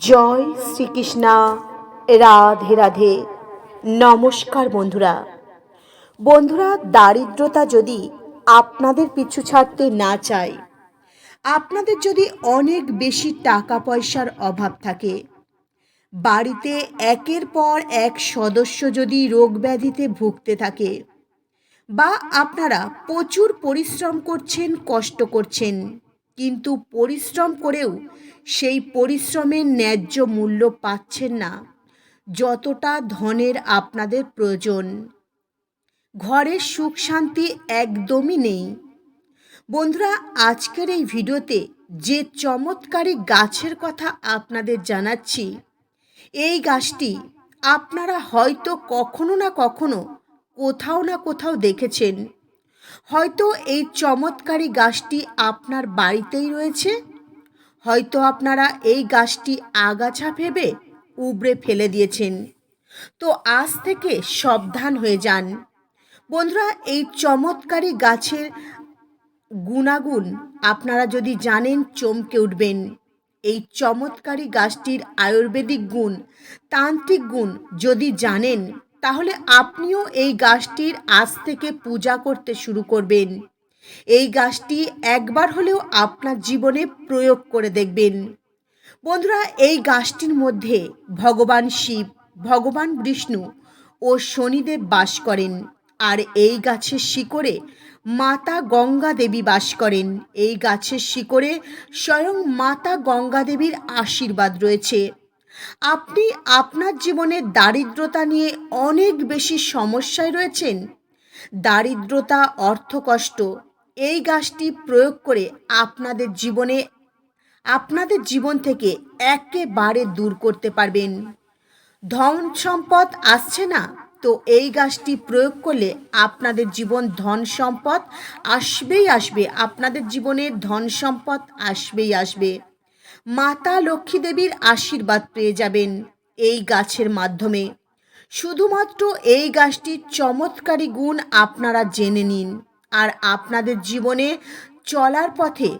জয় শ্রীকৃষ্ণা, রাধে রাধে। নমস্কার বন্ধুরা। বন্ধুরা, দারিদ্রতা যদি আপনাদের পিছু ছাড়তে না চায়, আপনাদের যদি অনেক বেশি টাকা পয়সার অভাব থাকে, বাড়িতে একের পর এক সদস্য যদি রোগ ব্যাধিতে ভুগতে থাকে বা আপনারা প্রচুর পরিশ্রম করছেন, কষ্ট করছেন কিন্তু পরিশ্রম করেও সেই পরিশ্রমের ন্যায্য মূল্য পাচ্ছেন না। যতটা ধনের আপনাদের প্রয়োজন। ঘরের সুখ শান্তি একদমই নেই। বন্ধুরা, আজকের এই ভিডিওতে যে চমৎকারী গাছের কথা আপনাদের জানাচ্ছি, এই গাছটি আপনারা হয়তো কখনো না কখনো কোথাও না কোথাও দেখেছেন। হয়তো এই চমৎকারী গাছটি আপনার বাড়িতেই রয়েছে? হয়তো আপনারা এই গাছটি আগাছা ভেবে উবড়ে ফেলে দিয়েছেন। তো আজ থেকে সাবধান হয়ে যান। বন্ধুরা, এই চমৎকারী গাছের গুণাগুণ আপনারা যদি জানেন, চমকে উঠবেন। এই চমৎকারী গাছটির আয়ুর্বেদিক গুণ, তান্ত্রিক গুণ যদি জানেন তাহলে আপনিও এই গাছটির আজ থেকে পূজা করতে শুরু করবেন। এই গাছটি একবার হলেও আপনার জীবনে প্রয়োগ করে দেখবেন। বন্ধুরা, এই গাছটির মধ্যে ভগবান শিব, ভগবান বিষ্ণু ও শনিদেব বাস করেন আর এই গাছের শিকড়ে মাতা গঙ্গা দেবী বাস করেন। এই গাছের শিকড়ে স্বয়ং মাতা গঙ্গা দেবীর আশীর্বাদ রয়েছে। আপনি আপনার জীবনে দারিদ্রতা নিয়ে অনেক বেশি সমস্যায় রয়েছেন। দারিদ্রতা, অর্থকষ্ট, এই গাছটি প্রয়োগ করে আপনাদের জীবনে, আপনাদের জীবন থেকে একেবারে দূর করতে পারবেন। ধন সম্পদ আসছে না? তো এই গাছটি প্রয়োগ করলে আপনাদের জীবন ধন সম্পদ আসবেই আসবে। আপনাদের জীবনে ধন সম্পদ আসবেই আসবে। মাতা লক্ষ্মী দেবীর আশীর্বাদ পেয়ে যাবেন এই গাছের মাধ্যমে। শুধুমাত্র এই গাছটির চমৎকারী গুণ আপনারা জেনে নিন আর আপনাদের জীবনে চলার পথে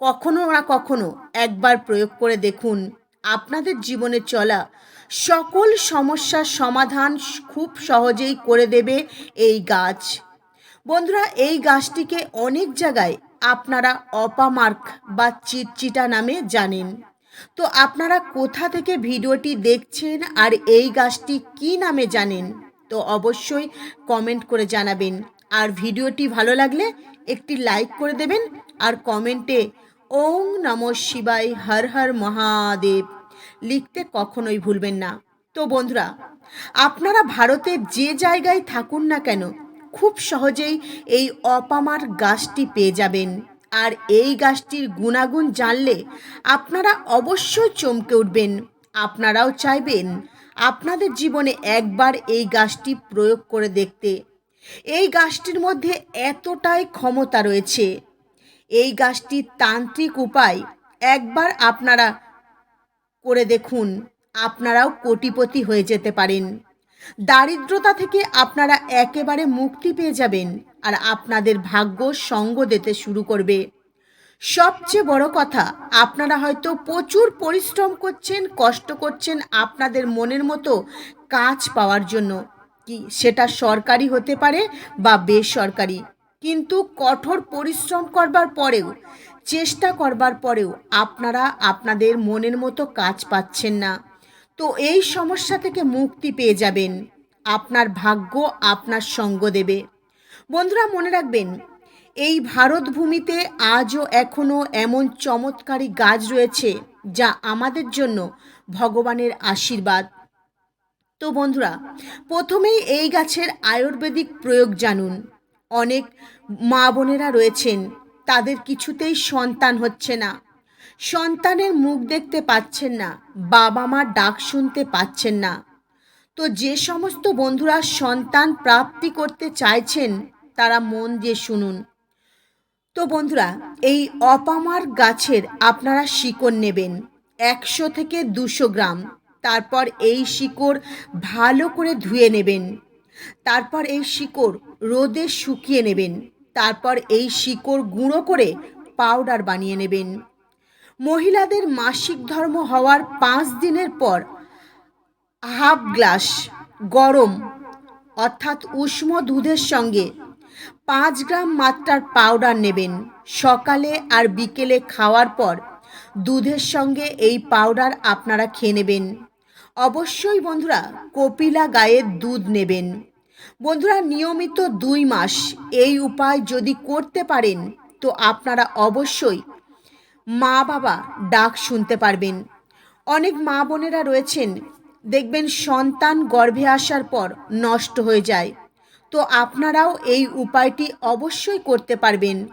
কখনো না কখনো একবার প্রয়োগ করে দেখুন। আপনাদের জীবনে চলা সকল সমস্যার সমাধান খুব সহজেই করে দেবে এই গাছ। বন্ধুরা, এই গাছটিকে অনেক জায়গায় আপনারা অপামার্ক বা চিটচিটা নামে জানেন। তো আপনারা কোথা থেকে ভিডিওটি দেখছেন আর এই গাছটি কি নামে জানেন? তো অবশ্যই কমেন্ট করে জানাবেন। আর ভিডিওটি ভালো লাগলে একটি লাইক করে দেবেন আর কমেন্টে ওং নম শিবায় হর হর মহাদেব লিখতে কখনোই ভুলবেন না। তো বন্ধুরা, আপনারা ভারতের যে জায়গায় থাকুন না কেন খুব সহজেই এই অপামার গাছটি পেয়ে যাবেন। আর এই গাছটির গুণাগুণ জানলে আপনারা অবশ্যই চমকে উঠবেন। আপনারাও চাইবেন আপনাদের জীবনে একবার এই গাছটি প্রয়োগ করে দেখতে। এই গাছটির মধ্যে এতটাই ক্ষমতা রয়েছে। এই গাছটির তান্ত্রিক উপায় একবার আপনারা করে দেখুন। আপনারাও কোটিপতি হয়ে যেতে পারেন। দারিদ্রতা থেকে আপনারা একেবারে মুক্তি পেয়ে যাবেন আর আপনাদের ভাগ্য সঙ্গ দিতে শুরু করবে। সবচেয়ে বড় কথা, আপনারা হয়তো প্রচুর পরিশ্রম করছেন, কষ্ট করছেন আপনাদের মনের মতো কাজ পাওয়ার জন্য। কি সেটা সরকারি হতে পারে বা বেসরকারি। কিন্তু কঠোর পরিশ্রম করবার পরেও, চেষ্টা করবার পরেও আপনারা আপনাদের মনের মতো কাজ পাচ্ছেন না। তো এই সমস্যা থেকে মুক্তি পেয়ে যাবেন। আপনার ভাগ্য আপনার সঙ্গ দেবে। বন্ধুরা, মনে রাখবেন, এই ভারত ভূমিতে আজও এখনও এমন চমৎকারী গাছ রয়েছে যা আমাদের জন্য ভগবানের আশীর্বাদ। তো বন্ধুরা, প্রথমেই এই গাছের আয়ুর্বেদিক প্রয়োগ জানুন। অনেক মা বোনেরা রয়েছেন, তাদের কিছুতেই সন্তান হচ্ছে না। সন্তানের মুখ দেখতে পাচ্ছেন না বাবা মা ডাক শুনতে পাচ্ছেন না। তো যে সমস্ত বন্ধুরা সন্তান প্রাপ্তি করতে চাইছেন, তারা মন দিয়ে শুনুন। তো বন্ধুরা, এই অপামার গাছের আপনারা শিকড় নেবেন, একশো থেকে দুশো গ্রাম। তারপর এই শিকড় ভালো করে ধুয়ে নেবেন। তারপর এই শিকড় রোদে শুকিয়ে নেবেন। তারপর এই শিকড় গুঁড়ো করে পাউডার বানিয়ে নেবেন। মহিলাদের মাসিক ধর্ম হওয়ার পাঁচ দিনের পর হাফ গ্লাস গরম অর্থাৎ উষ্ণ দুধের সঙ্গে পাঁচ গ্রাম মাত্রার পাউডার নেবেন। সকালে আর বিকেলে খাওয়ার পর দুধের সঙ্গে এই পাউডার আপনারা খেয়ে নেবেন। অবশ্যই বন্ধুরা কপিলা গায়ের দুধ নেবেন। বন্ধুরা নিয়মিত দুই মাস এই উপায় যদি করতে পারেন, তো আপনারা অবশ্যই মা বাবা ডাক শুনতে পারবেন। অনেক মা বোনেরা রয়েছেন। দেখবেন সন্তান গর্ভে আসার পর নষ্ট হয়ে যায়। তো আপনারাও এই উপায়টি অবশ্যই করতে পারবেন।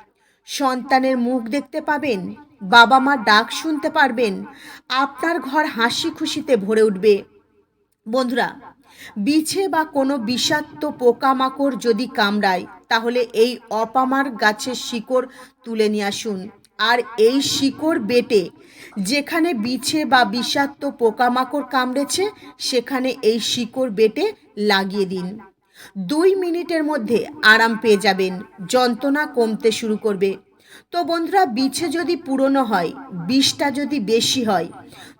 সন্তানের মুখ দেখতে পাবেন, বাবা মা ডাক শুনতে পারবেন, আপনার ঘর হাসি খুশিতে ভরে উঠবে। বন্ধুরা, বিছে বা কোনো বিষাক্ত পোকামাকড় যদি কামড়ায়, তাহলে এই অপামার গাছের শিকড় তুলে নিয়ে আসুন। আর এই শিকড় বেটে যেখানে বিছে বা বিষাক্ত পোকামাকড় কামড়েছে, সেখানে এই শিকড় বেটে লাগিয়ে দিন। দুই মিনিটের মধ্যে আরাম পেয়ে যাবেন। যন্ত্রণা কমতে শুরু করবে। তো বন্ধুরা, বিছে যদি পুরনো হয়, বিষটা যদি বেশি হয়,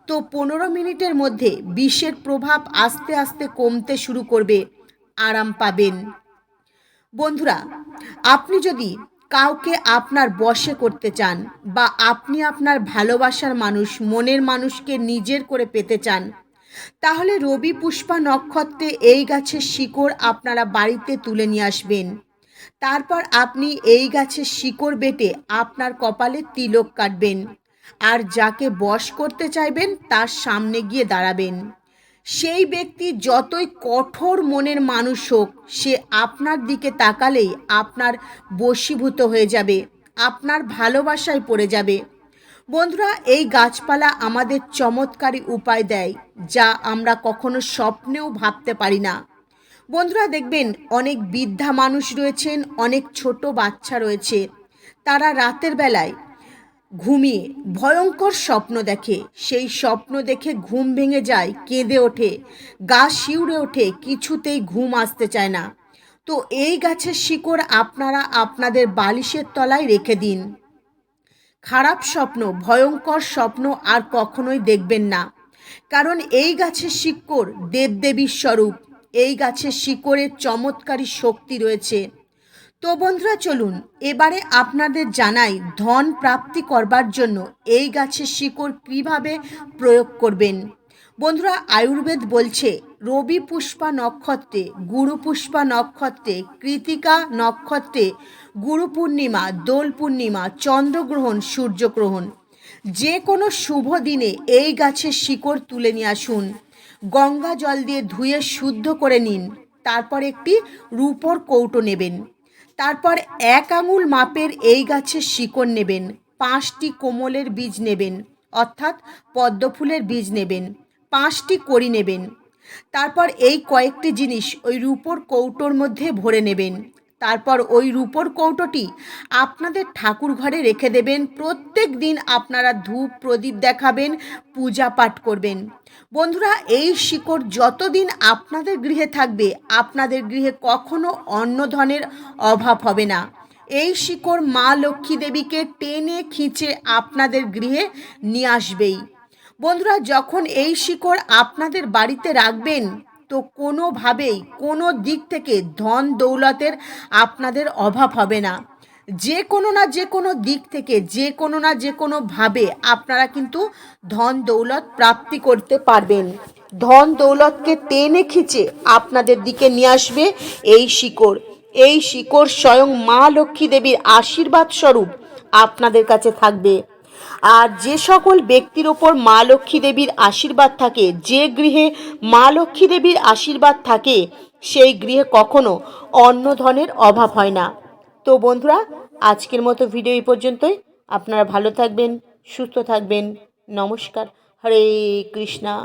তো পনেরো মিনিটের মধ্যে বিষের প্রভাব আস্তে আস্তে কমতে শুরু করবে। আরাম পাবেন। বন্ধুরা, আপনি যদি কাউকে আপনার বশে করতে চান বা আপনি আপনার ভালোবাসার মানুষ, মনের মানুষকে নিজের করে পেতে চান, তাহলে রবি পুষ্পা নক্ষত্রে এই গাছের শিকড় আপনারা বাড়িতে তুলে নিয়ে আসবেন। তারপর আপনি এই গাছের শিকড় বেটে আপনার কপালে তিলক কাটবেন আর যাকে বশ করতে চাইবেন তার সামনে গিয়ে দাঁড়াবেন। সেই ব্যক্তি যতই কঠোর মনের মানুষ হোক, সে আপনার দিকে তাকালেই আপনার বশীভূত হয়ে যাবে, আপনার ভালোবাসায় পড়ে যাবে। বন্ধুরা, এই গাছপালা আমাদের চমৎকারী উপায় দেয়, যা আমরা কখনো স্বপ্নেও ভাবতে পারি না। বন্ধুরা, দেখবেন অনেক বৃদ্ধা মানুষ রয়েছেন, অনেক ছোট বাচ্চা রয়েছে। তারা রাতের বেলায় ঘুমিয়ে ভয়ঙ্কর স্বপ্ন দেখে। সেই স্বপ্ন দেখে ঘুম ভেঙে যায়, কেঁদে ওঠে। গা শিউরে ওঠে, কিছুতেই ঘুম আসতে চায় না। তো এই গাছের শিকড় আপনারা আপনাদের বালিশের তলায় রেখে দিন। খারাপ স্বপ্ন, ভয়ঙ্কর স্বপ্ন আর কখনোই দেখবেন না। কারণ এই গাছের শিকড় দেবদেবীর স্বরূপ। এই গাছের শিকড়ের চমৎকারী শক্তি রয়েছে। তো বন্ধুরা চলুন, এবারে আপনাদের জানাই ধন প্রাপ্তি করবার জন্য এই গাছের শিকড় কীভাবে প্রয়োগ করবেন। বন্ধুরা, আয়ুর্বেদ বলছে, রবি পুষ্পা নক্ষত্রে, গুরু পুষ্পা নক্ষত্রে, কৃতিকা নক্ষত্রে, গুরু পূর্ণিমা, দোল পূর্ণিমা, চন্দ্রগ্রহণ, সূর্যগ্রহণ। যে কোনো শুভ দিনে এই গাছের শিকড় তুলে নিয়ে আসুন। গঙ্গা জল দিয়ে ধুয়ে শুদ্ধ করে নিন। তারপর একটি রূপর কৌটো নেবেন। তারপর এক আঙুল মাপের এই গাছের শিকড় নেবেন, পাঁচটি কোমলের বীজ নেবেন, অর্থাৎ পদ্মফুলের বীজ নেবেন, পাঁচটি করি নেবেন। তারপর এই কয়েকটি জিনিস ওই রূপোর কৌটোর মধ্যে ভরে নেবেন। তারপর ওই রূপোর কৌটোটি আপনাদের ঠাকুর ঘরে রেখে দেবেন। প্রত্যেক দিন আপনারা ধূপ প্রদীপ দেখাবেন, পূজা পাঠ করবেন। বন্ধুরা, এই শিকড় যতদিন আপনাদের গৃহে থাকবে, আপনাদের গৃহে কখনো অন্ন ধনের অভাব হবে না। এই শিকড় মা লক্ষ্মী দেবীকে টেনে খিঁচে আপনাদের গৃহে নিয়ে আসবেই। বন্ধুরা, যখন এই শিকড় আপনাদের বাড়িতে রাখবেন তো কোনোভাবেই কোনো দিক থেকে ধন দৌলতের আপনাদের অভাব হবে না। যে কোনো না যে কোনো দিক থেকে, যে কোনো না যে কোনোভাবে আপনারা কিন্তু ধন দৌলত প্রাপ্তি করতে পারবেন। ধন দৌলতকে টেনে খিচে আপনাদের দিকে নিয়ে আসবে এই শিকড়। এই শিকড় স্বয়ং মা লক্ষ্মী দেবীর আশীর্বাদ স্বরূপ আপনাদের কাছে থাকবে। আর যে সকল ব্যক্তির ওপর মা লক্ষ্মী দেবীর আশীর্বাদ থাকে, যে গৃহে মা লক্ষ্মী দেবীর আশীর্বাদ থাকে, সেই গৃহে কখনো অন্য ধনের অভাব হয় না। তো বন্ধুরা, আজকের মতো ভিডিও এই পর্যন্তই। আপনারা ভালো থাকবেন, সুস্থ থাকবেন। নমস্কার। হরে কৃষ্ণা।